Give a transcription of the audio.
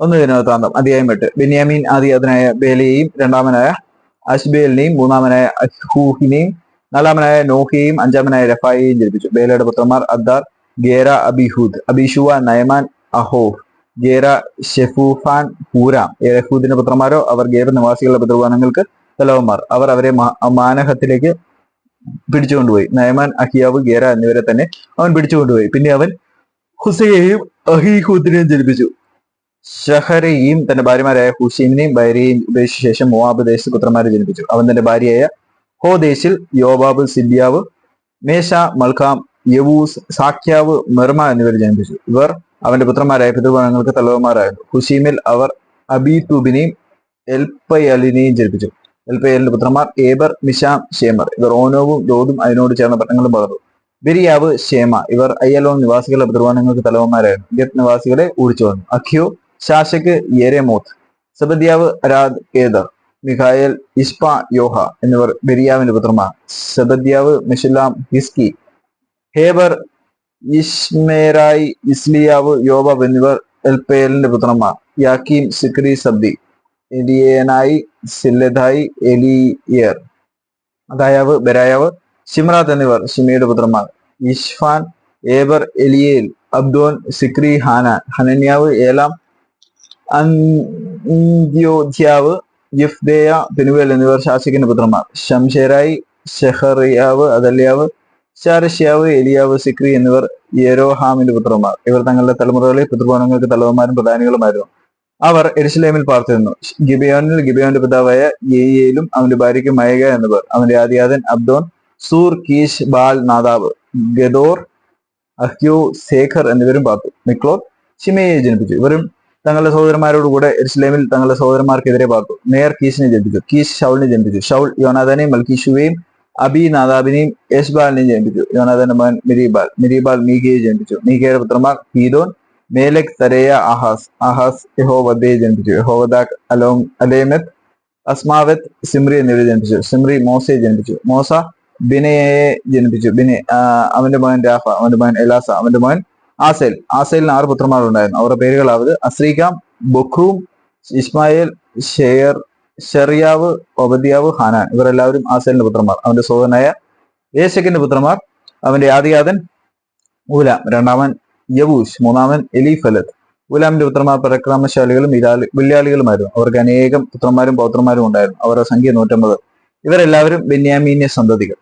ഒന്ന് ദിനവൃത്താന്തം അധ്യായം എട്ട്. ബെന്യാമീൻ ആദ്യാതനായ ബേലയെയും രണ്ടാമനായ അഷ്ബേലിനെയും മൂന്നാമനായ അഷ്ഹൂഹിനെയും നാലാമനായ നോഹിയെയും അഞ്ചാമനായ രഫായെയും ജനിപ്പിച്ചു. ബേലയുടെ പുത്രന്മാർ അദ്ദാർ ഗേര അബിഹൂദ് അബിഷുവ നയമാൻ അഹോഫ് ഗേര ഷെഫൂഫാൻ ഹൂരാം. ഏഹൂദിന്റെ പുത്രന്മാരോ? അവർ ഗേര നിവാസികളുടെ പിതൃവാനങ്ങൾക്ക് തലവന്മാർ. അവർ അവരെ മാനഹത്തിലേക്ക് പിടിച്ചുകൊണ്ടുപോയി. നയമാൻ അഹിയാവ് ഗേര എന്നിവരെ തന്നെ അവൻ പിടിച്ചുകൊണ്ടുപോയി. പിന്നെ അവൻ ഹുസയെയും അഹിഹൂദിനെയും ജനിപ്പിച്ചു. ഷഹരെയും തന്റെ ഭാര്യമാരായ ഹുഷീമിനെയും ഭാര്യയെയും ഉപേക്ഷിച്ച ശേഷം മോവാബ് ദേശത്ത് പുത്രന്മാരെ ജനിപ്പിച്ചു. അവൻ തന്റെ ഭാര്യയായ ഹോദേശിൽ യോബാബ് സിബിയാവ് മേശ മൽഖാം യവൂസ് സാഖ്യാവ് മെർമ എന്നിവർ ജനിപ്പിച്ചു. ഇവർ അവന്റെ പുത്രന്മാരായ പിതൃഭവനങ്ങൾക്ക് തലവന്മാരായിരുന്നു. ഹുഷീമിൽ അവർ അബീതൂബിനെയും എൽപ്പയലിനെയും ജനിപ്പിച്ചു. എൽപ്പയലിന്റെ പുത്രന്മാർ ഏബർ മിഷാം ഷേമർ ഇവർ ഓനോവും ലോദും അതിനോട് ചേർന്ന പട്ടണങ്ങളും വളർന്നു. ബിരിയാവ് ഷേമ ഇവർ അയ്യലോൺ നിവാസികളുടെ പിതൃഭവനങ്ങൾക്ക് തലവന്മാരായിരുന്നു. ഗത് നിവാസികളെ ഓടിച്ചു വന്നു. അഖ്യോ ശാശക് യെരേമോത്ത് സബദ്യാവ് അരാദ് കേദർ മിഖായൽ ഇഷ്പ യോഹ എന്നിവർ ബെരിയാവിന്റെ പുത്രമാർ സബദ്യാവ് മിഷുലാം ഹിസ്കി ഹേബർ ഇഷ്മേരായി ഇസ്ലിയാവ് യോബാബ് എന്നിവർ എൽപേലിന്റെ പുത്രന്മാർ. യാക്കീം സിക്രി സബ്ദി എലിയേനായി സില്ലദായി എലിയർ അതായാവ് ബെരായാവ് ഷിമ്രാത്ത് എന്നിവർ ഷിമിയുടെ പുത്രന്മാർ. ഇഷ്ഫാൻ ഏബർ എലിയേൽ അബ്ദോൻ സിക്രി ഹാനാൻ ഹനന്യാവ് ഏലാം അന്ത്യോധ്യാവ് യിഫ്ദേയ പെനുവേൽ എന്നിവർ ശാസിക്കിന്റെ പുത്രന്മാർ. ഷംഷേരായി ഷെഹറിയാവ് അതല്യാവ് ശാരഷ്യാവ് എലിയാവ് സിക്രി എന്നിവർ യെരോഹാമിന്റെ പുത്രന്മാർ. ഇവർ തങ്ങളുടെ തലമുറകളിൽ പിതൃഭവനങ്ങൾക്ക് തലവന്മാരും പ്രധാനികളുമായിരുന്നു. അവർ എരുസലേമിൽ പാർത്തിരുന്നു. ഗിബിയോനിൽ ഗിബിയോന്റെ പിതാവായ യേയിലും അവന്റെ ഭാര്യയ്ക്ക് മയക എന്നിവർ അവന്റെ ആദ്യാതൻ അബ്ദോൻ സൂർ കീഷ് ബാൽ നാദാബ് ഗദോർ അഹ്യോ ശേഖർ എന്നിവരും പാർത്തു. മിക്ലോർ ഷിമയെ ജനിപ്പിച്ചു. ഇവരും തങ്ങളുടെ സഹോദരന്മാരോടുകൂടെ എരിസ്ലേമിൽ തങ്ങളുടെ സഹോദരന്മാർക്കെതിരെ പാർത്തു നേർ കീശിനെ ജനിപ്പിച്ചു കീശ് ഷൗളിനെ ജനിപ്പിച്ചു ഷൗൾ യോനാദാനെയും മൽക്കീഷുവെയും അബി നാദാബിനെയും യശ്ബാലിനെയും ജനിപ്പിച്ചു യോനാദാന്റെ മകൻ മിരിബാൽ. മിരിബാൽ മീഗയെ ജനിപ്പിച്ചു. മീഗയുടെ പുത്രന്മാർ ഹീദോൻ മേലക് തരേയ അഹാസ് അഹാസ് യഹോവദ്ദയെ ജനിപ്പിച്ചു. യഹോവദാക് അലോം അലേമത് അസ്മാവത്ത് സിമ്രി എന്നിവരെ ജനിപ്പിച്ചു. സിമ്രി മോസയെ ജനിപ്പിച്ചു. മോസ ബിനയെ ജനിപ്പിച്ചു. ബിനെ അവന്റെ മകൻ രാഫ അവന്റെ മകൻ എലാസ അവന്റെ മകൻ ആസേൽ ആസേലിന് ആറ് പുത്രന്മാരുണ്ടായിരുന്നു. അവരുടെ പേരുകളാവത് അസ്രീകാം ബൊഖ്രൂം ഇസ്മായേൽ ഷെയർ ഷെറിയാവ് ഒബദിയാവ് ഹാനാൻ. ഇവരെല്ലാവരും ആസേലിന്റെ പുത്രന്മാർ. അവന്റെ സോദനായ ഏശക്കിന്റെ പുത്രന്മാർ. അവന്റെ ആദിയാതൻ ഊലാം രണ്ടാമൻ യവൂഷ് മൂന്നാമൻ എലിഫലത്ത്. ഉലാമിന്റെ പുത്രന്മാർ പരക്രമശാലികളും വിലാലി- വില്ലാളികളുമായിരുന്നു. അവർക്ക് അനേകം പുത്രന്മാരും പൗത്രന്മാരും ഉണ്ടായിരുന്നു. അവരുടെ സംഖ്യ നൂറ്റമ്പത്. ഇവരെല്ലാവരും ബെന്യാമീന്യ സന്തതികൾ.